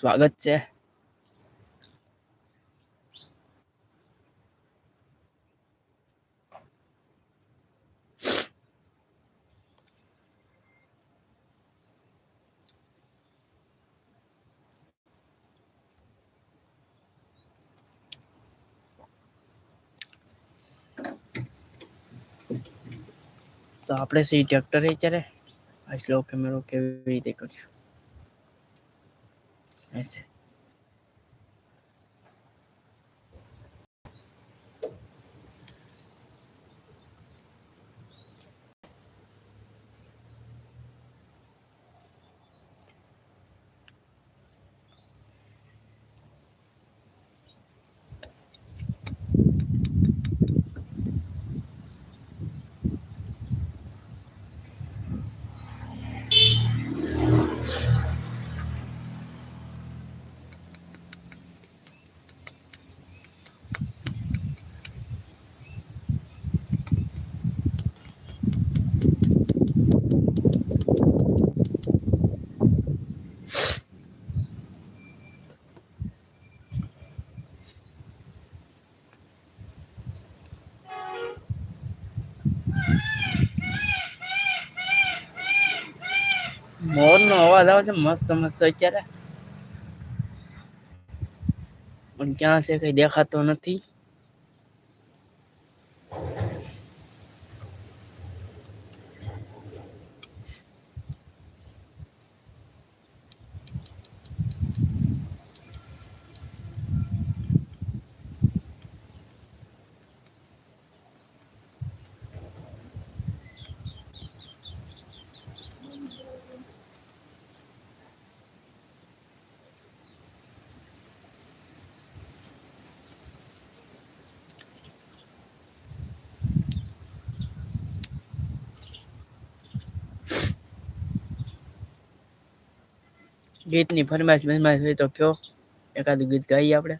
સ્વાગત છે તો આપણે સી ટ્રેક્ટર અત્યારે આ સ્લો કેમેરો કેવી રીતે કરશું? That's it. મોર નો અવાજ આવે છે મસ્ત મસ્ત અત્યારે. પણ ક્યાં છે કઈ દેખાતો નથી. ગીતની ફરમાશ ફરમાશ હોય તો કયો એકાદું ગીત ગાઈએ આપણે.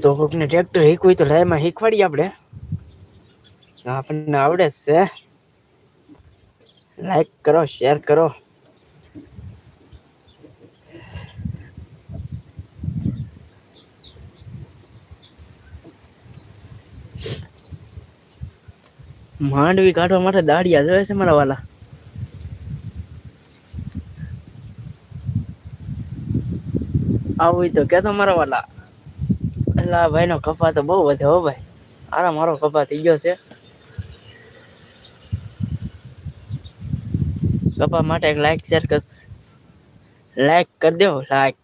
તો કોકને ટ્રેક્ટર શીખવું તો લાઈમાં શીખવાડીએ આપણે. આપણને આવડે છે. લાઈક કરો શેર કરો. માંડવી કાઢવા માટે દાડિયા જોવે છે મારા વાલા. આવું તો કેતો મારા વાલા. એટલે આ ભાઈ નો કપા તો બહુ વધે હો ભાઈ. આરા મારો કપા થઈ ગયો છે. કપા માટે એક લાઈક શેર કર લાઈક કરી દો લાઈક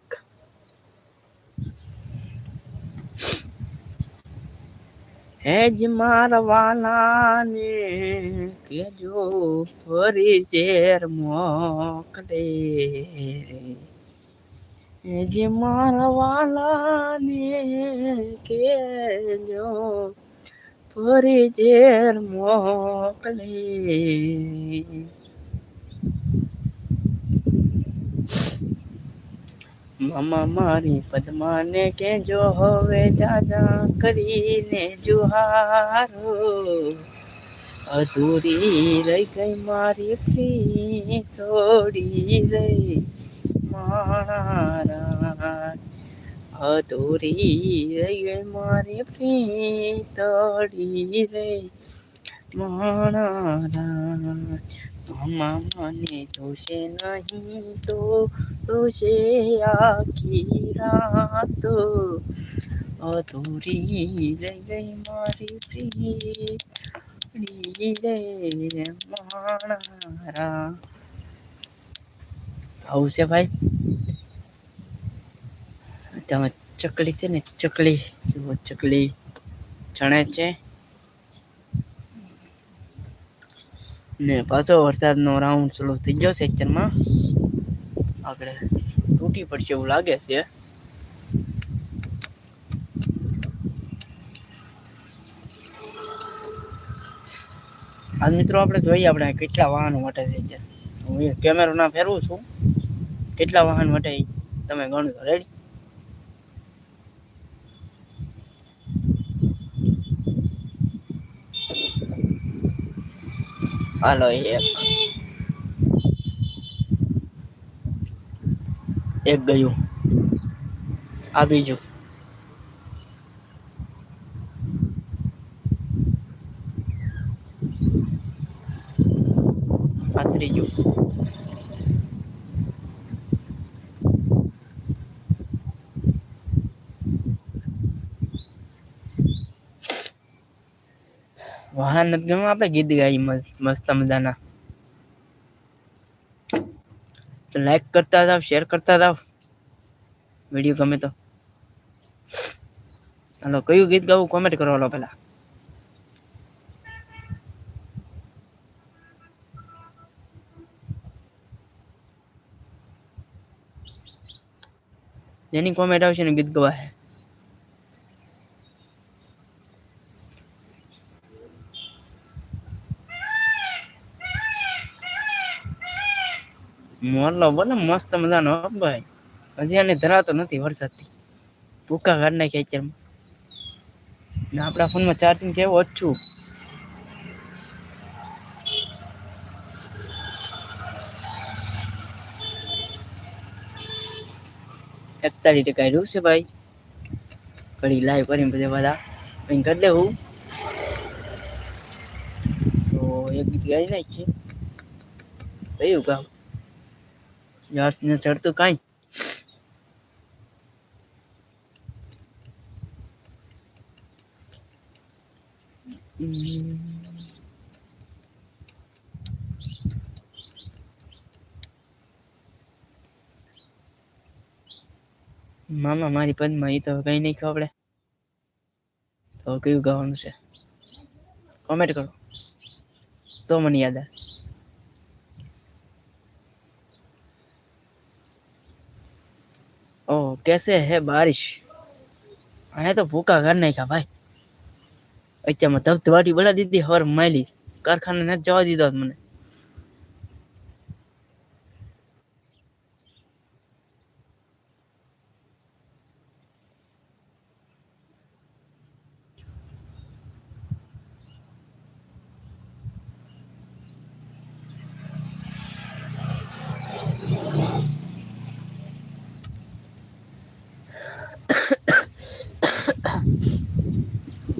હેજ મારવાલાને કેજો ફરી ચેર મોકલે. હેજ મારવાલાને કેજો ફરી ચેર મોકલે. મામા મારી પદ્માને કેજો હવે જાજા કરીને જુહારો. અધૂરી રહી ગઈ મારી પ્રી થોડી રહી મારા. અધૂરી રહી ગઈ મારી પ્રી તોડી રહી મારા મને જોશે નહીં તો જોશે આખી રાતો અધૂરી રહી ગઈ મારી પ્રીત રે મારા આવું છે ભાઈ તમે ચકલી છે ને ચકલી જુઓ ચકલી ચણે છે ને પાછો વરસાદનો રાઉન્ડ શરૂ થઈ ગયો સેક્ચરમાં આપણે તૂટી પડશે એવું લાગે છે. આજ મિત્રો આપણે જોઈએ આપણે કેટલા વાહનો માટે છે હું કેમેરો ના ફેરવું છું. કેટલા વાહન માટે તમે ગણો રેડી હાલો એક એક ગયું આ બીજું આ ત્રીજું વાહન નથી ગમે આપણે ગીત ગાઈ મસ્ત મસ્ત મજાના. તો લાઈક કરતા જાવ શેર કરતા જાવ વીડિયો ગમે તો. હાલો, કયું ગીત ગાવું? કોમેન્ટ કરો હાલો પેલા. જેની કોમેન્ટ આવશે ને ગીત ગવાય. મોરલો બોલે મસ્ત મજાનો ભાઈ. હજી આને ધરાતો નથી વરસાદથી. ભૂકા કાઢ નાખ્યા અત્યારમાં. ને આપણા ફોનમાં ચાર્જિંગ છે ઓછું. એકતાલીસ ટકા રહ્યું છે ભાઈ. ઘડી લાઈવ કરીને બધા બધા. કંઈ કરી લેવું તો એક ગીત ગાઈ નાખીએ. કયું ગામ? યાદ ન ચડતું કાંઈ. મામા મારી પદમાં એ તો કઈ નહીં ખબર તો કયું ગાવાનું છે? કોમેન્ટ કરો. તો મને યાદ આવે. कैसे है बारिश आया तो भूखा घर नहीं खा भाई અત્યારમાં ધબધબાટી બના દીધી હવાર માયલી કારખાને નથી જવા દીધો હોત મને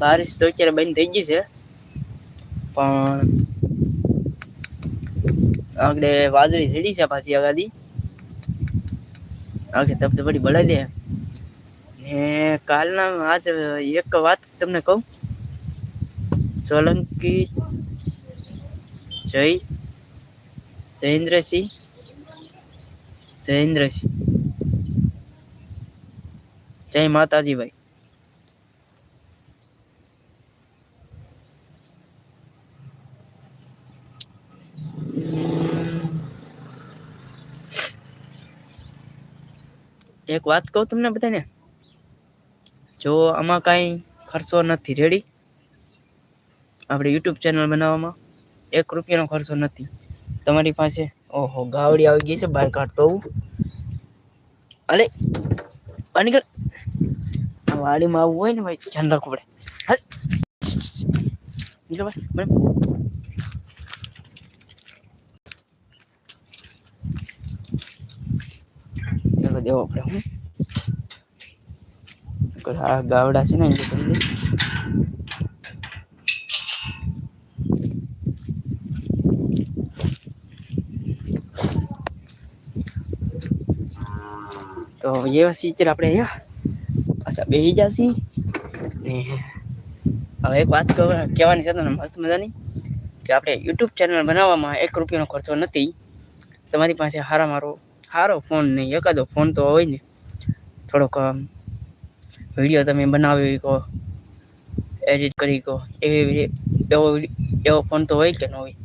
બારિશ તો અત્યારે બંધ થઈ ગઈ છે. પણ આગળ વાદળી થઈ છે પાછી આગાદી આગળ ધબધબડી બળાઈ દે ને કાલના આજ એક વાત તમને કહું. સોલંકી જય જયેન્દ્રસિંહ જયેન્દ્રસિંહ. જય માતાજી ભાઈ. એક વાત કહું તમને બધાને? જો આમાં કાંઈ ખર્ચો નથી રેડી આપણે યુટ્યુબ ચેનલ બનાવવામાં એક રૂપિયાનો ખર્ચો નથી. તમારી પાસે, ઓહો, ગાવડી આવી ગઈ છે, બહાર કાઢતો હું અલે, બહાર નીકળ. આ વાડીમાં આવવું હોય ને ભાઈ, ધ્યાન રાખવું પડે. હાલ. ભાઈ ચાલો દેવો પડે હું. હા ગાવડા છે ને એને કરી. તો એવા સીચર આપણે અહીંયા પાછા બેસી જશી ને હવે એક વાત કહેવાની છે તમને મસ્ત મજાની, કે આપણે યુટ્યુબ ચેનલ બનાવવામાં એક રૂપિયાનો ખર્ચો નથી. તમારી પાસે સારા મારો સારો ફોન નહીં, એકાદો ફોન તો હોય ને. થોડોક વીડિયો તમે બનાવી કહો એડિટ કરી કહો એવી એવો એવો ફોન તો હોય કે ન હોય.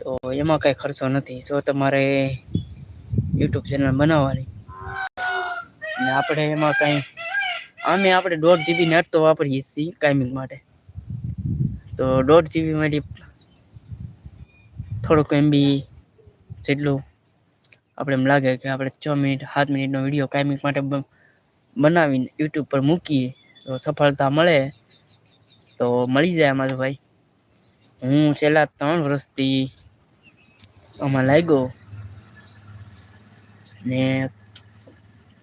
તો એમાં કાંઈ ખર્ચો નથી, જો તમારે યુટ્યુબ ચેનલ બનાવવાની. ને આપણે એમાં કાંઈ આમે આપણે દોઢ જીબી નેટ તો વાપરીએ છીએ કાયમિંગ માટે. તો દોઢ જીબી માટે થોડુંક એમબી જેટલું આપણે એમ લાગે કે આપણે છ મિનિટ, સાત મિનિટનો વીડિયો કાયમિક માટે બનાવીને યુટ્યુબ પર મૂકીએ, તો સફળતા મળે. તો મળી જાય અમારું ભાઈ. હું છેલ્લા ત્રણ વર્ષથી આમાં લાગ્યો ને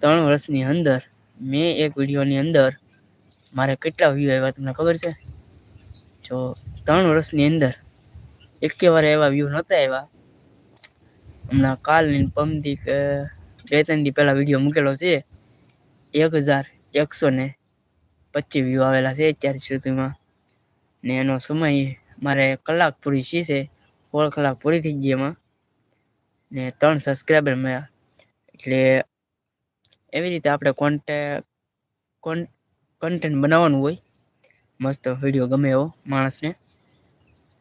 ત્રણ વર્ષની અંદર, મેં એક વિડીયોની અંદર મારે કેટલા વ્યૂ આવ્યા તમને ખબર છે? જો ત્રણ વર્ષની અંદર એકે વાર એવા વ્યૂ નહોતા આવ્યા. હમણાં કાલની પમદી કે બે ત્રણ દી પહેલાં વીડિયો મૂકેલો છે. એક હજાર એકસો ને પચીસ વ્યૂ આવેલા છે અત્યાર સુધીમાં. ને એનો સમય મારે કલાક પૂરી શી છે. સોળ કલાક પૂરી થઈ ગઈ એમાં. ને ત્રણ સબસ્ક્રાઈબર મળ્યા. એટલે એવી રીતે આપણે કોન્ટે કન્ટેન્ટ બનાવવાનું હોય. મસ્ત વીડિયો ગમે એવો માણસને.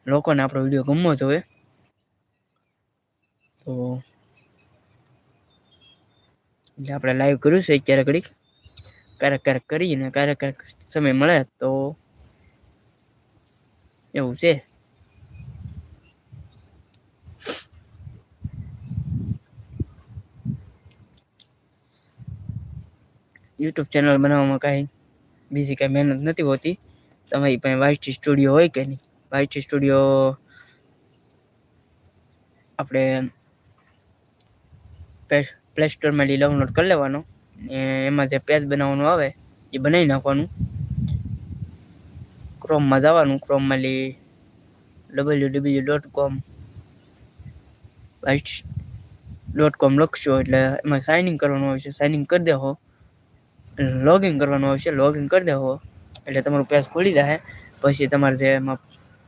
લોકોને આપણો વીડિયો ગમવો જોઈએ તો એટલે આપણે લાઈવ કર્યું છે ક્યારેક ઘડીક. ક્યારેક ક્યારેક કરીને ક્યારેક ક્યારેક સમય મળે તો એવું છે. યુટ્યુબ ચેનલ બનાવવામાં કાંઈ બીજી કાંઈ મહેનત નથી હોતી. તમારી પાસે વાઇટ સ્ટુડિયો હોય કે નહીં? વાઇટ સ્ટુડિયો આપણે પ્લે સ્ટોરમાંથી ડાઉનલોડ કરી લેવાનો. એમાં જે પેજ બનાવવાનું આવે, એ બનાવી નાખવાનું. ક્રોમમાં જવાનું ક્રોમમાંથી W W dot com right dot com લખશો, એટલે એમાં સાઇનિંગ કરવાનું આવશે સાઇનિંગ કરી દેવો લોગિન કરવાનું આવશે લોગિન કરી દેવો એટલે તમારું પેજ ખોલી જાય પછી તમારે જે એમાં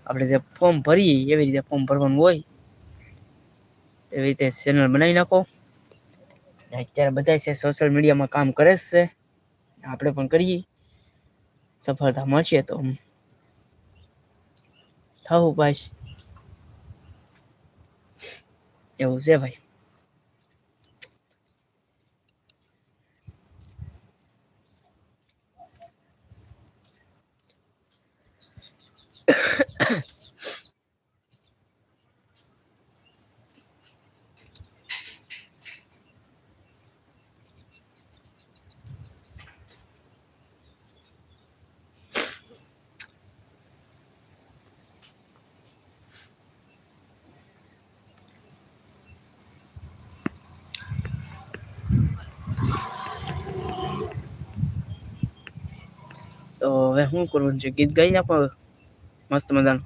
આપણે જે ફોર્મ ભરીએ, એવી રીતે ફોર્મ ભરવાનું હોય, એવી રીતે ચેનલ બનાવી નાખો. અત્યારે બધા છે સોશિયલ મીડિયામાં કામ કરે છે. આપણે પણ કરીએ. સફળતા મળશે તો થવું પાછ. એવું છે ભાઈ. તો હવે શું કરવાનું છે ગીત ગાઈ નાખો હવે. મસ્ત મજાનું.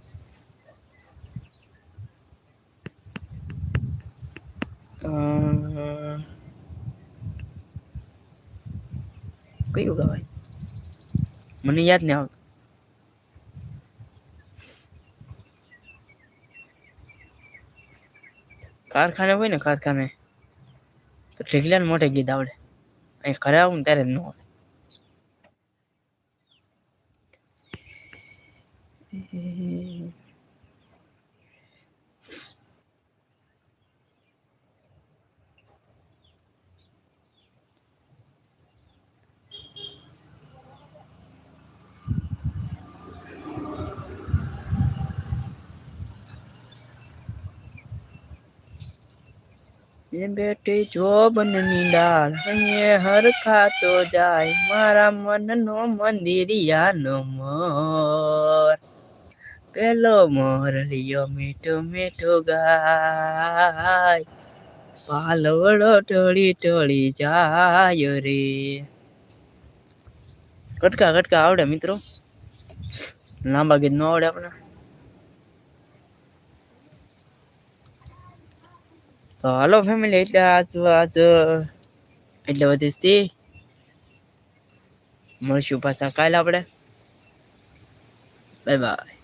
કયું ગવાય? મને યાદ નહીં આવતું. કારખાને હોય ને કારખાને, તો ઢીકલાને મોટે ગીત આવડે. અહીં ઘરે આવું ત્યારે જ ન આવડે. એ બેટી જોબનની ડાળ અહીંયા હરખાતો જાય, મારા મનનો મંદિરિયાનો મોર. પેલો મોર લિયો મીઠો મીઠો ગાય, પાલવડો ટળી ટળી જાય રે. કટકા કટકા આવડે મિત્રો? લાંબા ગીત ન આવડે આપણે. તો હલો ફેમિલી એટલે આજ આજ, એટલે બધી સ્થી મળશું પાછા કાલે આપણે બાય બાય